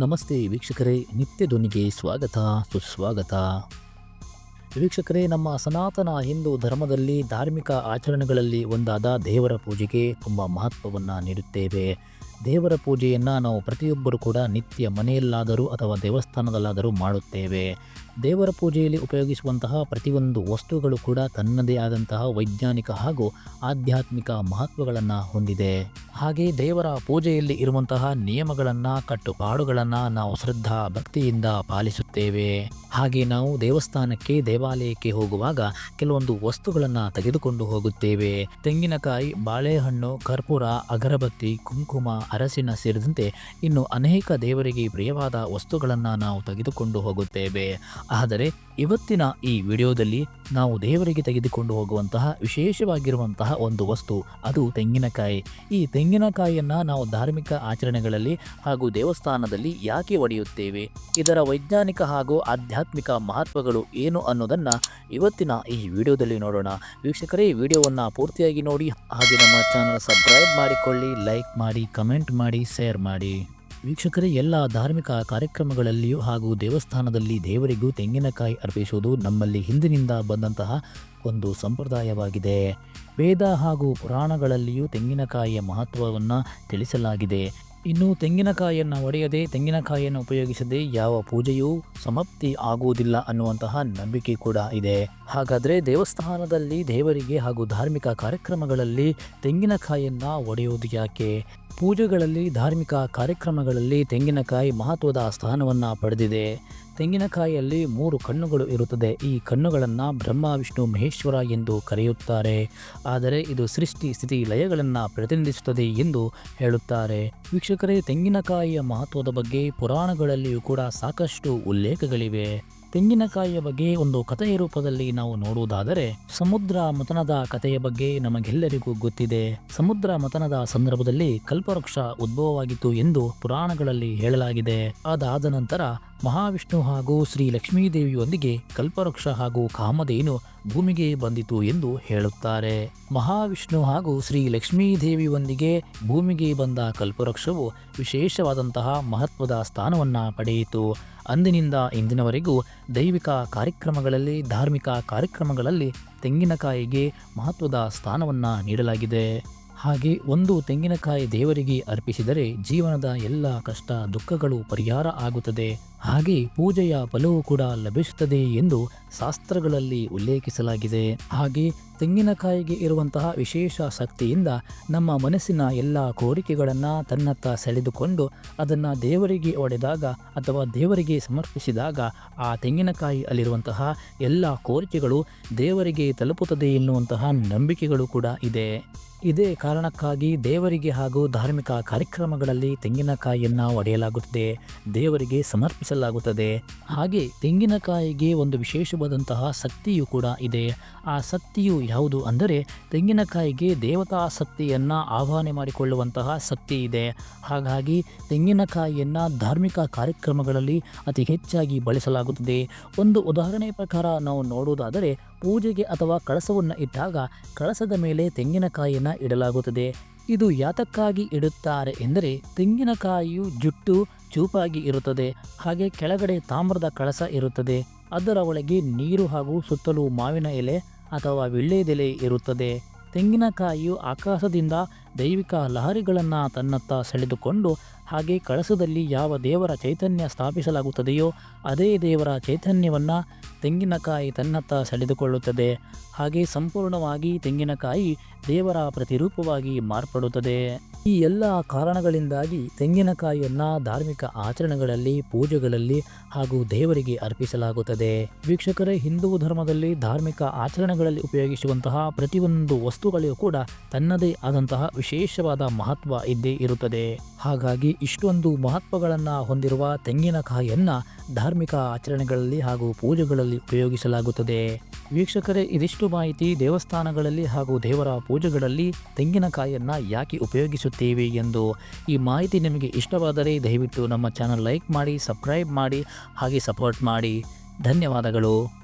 ನಮಸ್ತೆ ವೀಕ್ಷಕರೇ, ನಿತ್ಯ ಧ್ವನಿಗೆ ಸ್ವಾಗತ, ಸುಸ್ವಾಗತ. ವೀಕ್ಷಕರೇ, ನಮ್ಮ ಸನಾತನ ಹಿಂದೂ ಧರ್ಮದಲ್ಲಿ ಧಾರ್ಮಿಕ ಆಚರಣೆಗಳಲ್ಲಿ ಒಂದಾದ ದೇವರ ಪೂಜೆಗೆ ತುಂಬ ಮಹತ್ವವನ್ನು ನೀಡುತ್ತೇವೆ. ದೇವರ ಪೂಜೆಯನ್ನು ನಾವು ಪ್ರತಿಯೊಬ್ಬರು ಕೂಡ ನಿತ್ಯ ಮನೆಯಲ್ಲಾದರೂ ಅಥವಾ ದೇವಸ್ಥಾನದಲ್ಲಾದರೂ ಮಾಡುತ್ತೇವೆ. ದೇವರ ಪೂಜೆಯಲ್ಲಿ ಉಪಯೋಗಿಸುವಂತಹ ಪ್ರತಿಯೊಂದು ವಸ್ತುಗಳು ಕೂಡ ತನ್ನದೇ ಆದಂತಹ ವೈಜ್ಞಾನಿಕ ಹಾಗೂ ಆಧ್ಯಾತ್ಮಿಕ ಮಹತ್ವಗಳನ್ನು ಹೊಂದಿದೆ. ಹಾಗೆ ದೇವರ ಪೂಜೆಯಲ್ಲಿ ಇರುವಂತಹ ನಿಯಮಗಳನ್ನು, ಕಟ್ಟುಪಾಡುಗಳನ್ನು ನಾವು ಶ್ರದ್ಧಾ ಭಕ್ತಿಯಿಂದ ಪಾಲಿಸುತ್ತೇವೆ. ಹಾಗೆ ನಾವು ದೇವಸ್ಥಾನಕ್ಕೆ, ದೇವಾಲಯಕ್ಕೆ ಹೋಗುವಾಗ ಕೆಲವೊಂದು ವಸ್ತುಗಳನ್ನು ತೆಗೆದುಕೊಂಡು ಹೋಗುತ್ತೇವೆ. ತೆಂಗಿನಕಾಯಿ, ಬಾಳೆಹಣ್ಣು, ಕರ್ಪೂರ, ಅಗರಬತ್ತಿ, ಕುಂಕುಮ, ಅರಸಿನ ಸೇರಿದಂತೆ ಇನ್ನು ಅನೇಕ ದೇವರಿಗೆ ಪ್ರಿಯವಾದ ವಸ್ತುಗಳನ್ನು ನಾವು ತೆಗೆದುಕೊಂಡು ಹೋಗುತ್ತೇವೆ. ಆದರೆ ಇವತ್ತಿನ ಈ ವಿಡಿಯೋದಲ್ಲಿ ನಾವು ದೇವರಿಗೆ ತೆಗೆದುಕೊಂಡು ಹೋಗುವಂತಹ ವಿಶೇಷವಾಗಿರುವಂತಹ ಒಂದು ವಸ್ತು, ಅದು ತೆಂಗಿನಕಾಯಿ. ಈ ತೆಂಗಿನಕಾಯಿಯನ್ನು ನಾವು ಧಾರ್ಮಿಕ ಆಚರಣೆಗಳಲ್ಲಿ ಹಾಗೂ ದೇವಸ್ಥಾನದಲ್ಲಿ ಯಾಕೆ ಒಡೆಯುತ್ತೇವೆ? ಇದರ ವೈಜ್ಞಾನಿಕ ಹಾಗೂ ಆಧ್ಯಾತ್ಮಿಕ ಮಹತ್ವಗಳು ಏನು ಅನ್ನೋದನ್ನು ಇವತ್ತಿನ ಈ ವಿಡಿಯೋದಲ್ಲಿ ನೋಡೋಣ. ವೀಕ್ಷಕರೇ ವಿಡಿಯೋವನ್ನು ಪೂರ್ತಿಯಾಗಿ ನೋಡಿ ಹಾಗೆ ನಮ್ಮ ಚಾನಲ್ ಸಬ್ಸ್ಕ್ರೈಬ್ ಮಾಡಿಕೊಳ್ಳಿ, ಲೈಕ್ ಮಾಡಿ, ಕಮೆಂಟ್ ಮಾಡಿ, ಶೇರ್ ಮಾಡಿ. ವೀಕ್ಷಕರೇ, ಎಲ್ಲ ಧಾರ್ಮಿಕ ಕಾರ್ಯಕ್ರಮಗಳಲ್ಲಿಯೂ ಹಾಗೂ ದೇವಸ್ಥಾನದಲ್ಲಿ ದೇವರಿಗೂ ತೆಂಗಿನಕಾಯಿ ಅರ್ಪಿಸುವುದು ನಮ್ಮಲ್ಲಿ ಹಿಂದಿನಿಂದ ಬಂದಂತಹ ಒಂದು ಸಂಪ್ರದಾಯವಾಗಿದೆ. ವೇದ ಹಾಗೂ ಪುರಾಣಗಳಲ್ಲಿಯೂ ತೆಂಗಿನಕಾಯಿಯ ಮಹತ್ವವನ್ನು ತಿಳಿಸಲಾಗಿದೆ. ಇನ್ನು ತೆಂಗಿನಕಾಯಿಯನ್ನು ಒಡೆಯದೆ ತೆಂಗಿನಕಾಯಿಯನ್ನು ಉಪಯೋಗಿಸದೆ ಯಾವ ಪೂಜೆಯೂ ಸಮಾಪ್ತಿ ಆಗುವುದಿಲ್ಲ ಅನ್ನುವಂತಹ ನಂಬಿಕೆ ಕೂಡ ಇದೆ. ಹಾಗಾದರೆ ದೇವಸ್ಥಾನದಲ್ಲಿ ದೇವರಿಗೆ ಹಾಗೂ ಧಾರ್ಮಿಕ ಕಾರ್ಯಕ್ರಮಗಳಲ್ಲಿ ತೆಂಗಿನಕಾಯಿಯನ್ನು ಒಡೆಯುವುದು ಯಾಕೆ? ಪೂಜೆಗಳಲ್ಲಿ ಧಾರ್ಮಿಕ ಕಾರ್ಯಕ್ರಮಗಳಲ್ಲಿ ತೆಂಗಿನಕಾಯಿ ಮಹತ್ವದ ಸ್ಥಾನವನ್ನು ಪಡೆದಿದೆ. ತೆಂಗಿನಕಾಯಿಯಲ್ಲಿ ಮೂರು ಕಣ್ಣುಗಳು ಇರುತ್ತದೆ. ಈ ಕಣ್ಣುಗಳನ್ನು ಬ್ರಹ್ಮ, ವಿಷ್ಣು, ಮಹೇಶ್ವರ ಎಂದು ಕರೆಯುತ್ತಾರೆ. ಆದರೆ ಇದು ಸೃಷ್ಟಿ ಸ್ಥಿತಿ ಲಯಗಳನ್ನು ಪ್ರತಿನಿಧಿಸುತ್ತದೆ ಎಂದು ಹೇಳುತ್ತಾರೆ. ವೀಕ್ಷಕರೇ, ತೆಂಗಿನಕಾಯಿಯ ಮಹತ್ವದ ಬಗ್ಗೆ ಪುರಾಣಗಳಲ್ಲಿಯೂ ಕೂಡ ಸಾಕಷ್ಟು ಉಲ್ಲೇಖಗಳಿವೆ. ತೆಂಗಿನಕಾಯಿಯ ಬಗ್ಗೆ ಒಂದು ಕಥೆಯ ರೂಪದಲ್ಲಿ ನಾವು ನೋಡುವುದಾದರೆ, ಸಮುದ್ರ ಮತನದ ಕಥೆಯ ಬಗ್ಗೆ ನಮಗೆಲ್ಲರಿಗೂ ಗೊತ್ತಿದೆ. ಸಮುದ್ರ ಮತನದ ಸಂದರ್ಭದಲ್ಲಿ ಕಲ್ಪವೃಕ್ಷ ಉದ್ಭವವಾಗಿತ್ತು ಎಂದು ಪುರಾಣಗಳಲ್ಲಿ ಹೇಳಲಾಗಿದೆ. ಅದಾದ ನಂತರ ಮಹಾವಿಷ್ಣು ಹಾಗೂ ಶ್ರೀ ಲಕ್ಷ್ಮೀದೇವಿಯೊಂದಿಗೆ ಕಲ್ಪವೃಕ್ಷ ಹಾಗೂ ಕಾಮಧೇನು ಭೂಮಿಗೆ ಬಂದಿತು ಎಂದು ಹೇಳುತ್ತಾರೆ. ಮಹಾವಿಷ್ಣು ಹಾಗೂ ಶ್ರೀ ಲಕ್ಷ್ಮೀದೇವಿಯೊಂದಿಗೆ ಭೂಮಿಗೆ ಬಂದ ಕಲ್ಪವೃಕ್ಷವು ವಿಶೇಷವಾದಂತಹ ಮಹತ್ವದ ಸ್ಥಾನವನ್ನು ಪಡೆಯಿತು. ಅಂದಿನಿಂದ ಇಂದಿನವರೆಗೂ ದೈವಿಕ ಕಾರ್ಯಕ್ರಮಗಳಲ್ಲಿ, ಧಾರ್ಮಿಕ ಕಾರ್ಯಕ್ರಮಗಳಲ್ಲಿ ತೆಂಗಿನಕಾಯಿಗೆ ಮಹತ್ವದ ಸ್ಥಾನವನ್ನು ನೀಡಲಾಗಿದೆ. ಹಾಗೆ ಒಂದು ತೆಂಗಿನಕಾಯಿ ದೇವರಿಗೆ ಅರ್ಪಿಸಿದರೆ ಜೀವನದ ಎಲ್ಲ ಕಷ್ಟ ದುಃಖಗಳು ಪರಿಹಾರ ಆಗುತ್ತದೆ. ಹಾಗೆ ಪೂಜೆಯ ಫಲವೂ ಕೂಡ ಲಭಿಸುತ್ತದೆ ಎಂದು ಶಾಸ್ತ್ರಗಳಲ್ಲಿ ಉಲ್ಲೇಖಿಸಲಾಗಿದೆ. ಹಾಗೆ ತೆಂಗಿನಕಾಯಿಗೆ ಇರುವಂತಹ ವಿಶೇಷ ಶಕ್ತಿಯಿಂದ ನಮ್ಮ ಮನಸ್ಸಿನ ಎಲ್ಲ ಕೋರಿಕೆಗಳನ್ನು ತನ್ನತ್ತ ಸೆಳೆದುಕೊಂಡು ಅದನ್ನು ದೇವರಿಗೆ ಒಡೆದಾಗ ಅಥವಾ ದೇವರಿಗೆ ಸಮರ್ಪಿಸಿದಾಗ ಆ ತೆಂಗಿನಕಾಯಿ ಅಲ್ಲಿರುವಂತಹ ಎಲ್ಲ ಕೋರಿಕೆಗಳು ದೇವರಿಗೆ ತಲುಪುತ್ತದೆ ಎನ್ನುವಂತಹ ನಂಬಿಕೆಗಳು ಕೂಡ ಇದೆ. ಇದೇ ಕಾರಣಕ್ಕಾಗಿ ದೇವರಿಗೆ ಹಾಗೂ ಧಾರ್ಮಿಕ ಕಾರ್ಯಕ್ರಮಗಳಲ್ಲಿ ತೆಂಗಿನಕಾಯಿಯನ್ನು ಒಡೆಯಲಾಗುತ್ತದೆ, ದೇವರಿಗೆ ಸಮರ್ಪಿಸಲಾಗುತ್ತದೆ. ಹಾಗೆ ತೆಂಗಿನಕಾಯಿಗೆ ಒಂದು ವಿಶೇಷವಾದಂತಹ ಶಕ್ತಿಯು ಕೂಡ ಇದೆ. ಆ ಶಕ್ತಿಯು ಯಾವುದು ಅಂದರೆ ತೆಂಗಿನಕಾಯಿಗೆ ದೇವತಾ ಶಕ್ತಿಯನ್ನು ಆಹ್ವಾನ ಮಾಡಿಕೊಳ್ಳುವಂತಹ ಶಕ್ತಿ ಇದೆ. ಹಾಗಾಗಿ ತೆಂಗಿನಕಾಯಿಯನ್ನು ಧಾರ್ಮಿಕ ಕಾರ್ಯಕ್ರಮಗಳಲ್ಲಿ ಅತಿ ಹೆಚ್ಚಾಗಿ ಬಳಸಲಾಗುತ್ತದೆ. ಒಂದು ಉದಾಹರಣೆ ಪ್ರಕಾರ ನಾವು ನೋಡುವುದಾದರೆ ಪೂಜೆಗೆ ಅಥವಾ ಕಳಸವನ್ನು ಇಟ್ಟಾಗ ಕಳಸದ ಮೇಲೆ ತೆಂಗಿನಕಾಯಿಯನ್ನು ಇಡಲಾಗುತ್ತದೆ. ಇದು ಯಾತಕ್ಕಾಗಿ ಇಡುತ್ತಾರೆ ಎಂದರೆ ತೆಂಗಿನಕಾಯಿಯು ಜುಟ್ಟು, ಚೂಪಾಗಿ ಇರುತ್ತದೆ. ಹಾಗೆ ಕೆಳಗಡೆ ತಾಮ್ರದ ಕಳಸ ಇರುತ್ತದೆ. ಅದರ ಒಳಗೆ ನೀರು ಹಾಗೂ ಸುತ್ತಲೂ ಮಾವಿನ ಎಲೆ ಅಥವಾ ವಿಳ್ಳೆದೆಲೆ ಇರುತ್ತದೆ. ತೆಂಗಿನಕಾಯಿಯು ಆಕಾಶದಿಂದ ದೈವಿಕ ಲಹರಿಗಳನ್ನು ತನ್ನತ್ತ ಸೆಳೆದುಕೊಂಡು ಹಾಗೆ ಕಳಸದಲ್ಲಿ ಯಾವ ದೇವರ ಚೈತನ್ಯ ಸ್ಥಾಪಿಸಲಾಗುತ್ತದೆಯೋ ಅದೇ ದೇವರ ಚೈತನ್ಯವನ್ನು ತೆಂಗಿನಕಾಯಿ ತನ್ನತ್ತ ಸೆಳೆದುಕೊಳ್ಳುತ್ತದೆ. ಹಾಗೆ ಸಂಪೂರ್ಣವಾಗಿ ತೆಂಗಿನಕಾಯಿ ದೇವರ ಪ್ರತಿರೂಪವಾಗಿ ಮಾರ್ಪಡುತ್ತದೆ. ಈ ಎಲ್ಲ ಕಾರಣಗಳಿಂದಾಗಿ ತೆಂಗಿನಕಾಯಿಯನ್ನು ಧಾರ್ಮಿಕ ಆಚರಣೆಗಳಲ್ಲಿ, ಪೂಜೆಗಳಲ್ಲಿ ಹಾಗೂ ದೇವರಿಗೆ ಅರ್ಪಿಸಲಾಗುತ್ತದೆ. ವೀಕ್ಷಕರೇ, ಹಿಂದೂ ಧರ್ಮದಲ್ಲಿ ಧಾರ್ಮಿಕ ಆಚರಣೆಗಳಲ್ಲಿ ಉಪಯೋಗಿಸುವಂತಹ ಪ್ರತಿಯೊಂದು ವಸ್ತುಗಳಿಗೂ ಕೂಡ ತನ್ನದೇ ಆದಂತಹ ವಿಶೇಷವಾದ ಮಹತ್ವ ಇದ್ದೇ ಇರುತ್ತದೆ. ಹಾಗಾಗಿ ಇಷ್ಟೊಂದು ಮಹತ್ವಗಳನ್ನು ಹೊಂದಿರುವ ತೆಂಗಿನಕಾಯಿಯನ್ನು ಧಾರ್ಮಿಕ ಆಚರಣೆಗಳಲ್ಲಿ ಹಾಗೂ ಪೂಜೆಗಳಲ್ಲಿ ಉಪಯೋಗಿಸಲಾಗುತ್ತದೆ. ವೀಕ್ಷಕರೇ, ಇದಿಷ್ಟು ಮಾಹಿತಿ ದೇವಸ್ಥಾನಗಳಲ್ಲಿ ಹಾಗೂ ದೇವರ ಪೂಜೆಗಳಲ್ಲಿ ತೆಂಗಿನಕಾಯಿಯನ್ನು ಯಾಕೆ ಉಪಯೋಗಿಸುತ್ತೇವೆ ಎಂದು ಈ ಮಾಹಿತಿ ನಿಮಗೆ ಇಷ್ಟವಾದರೆ ದಯವಿಟ್ಟು ನಮ್ಮ ಚಾನಲ್ ಲೈಕ್ ಮಾಡಿ, ಸಬ್ಸ್ಕ್ರೈಬ್ ಮಾಡಿ, ಹಾಗೆ ಸಪೋರ್ಟ್ ಮಾಡಿ. ಧನ್ಯವಾದಗಳು.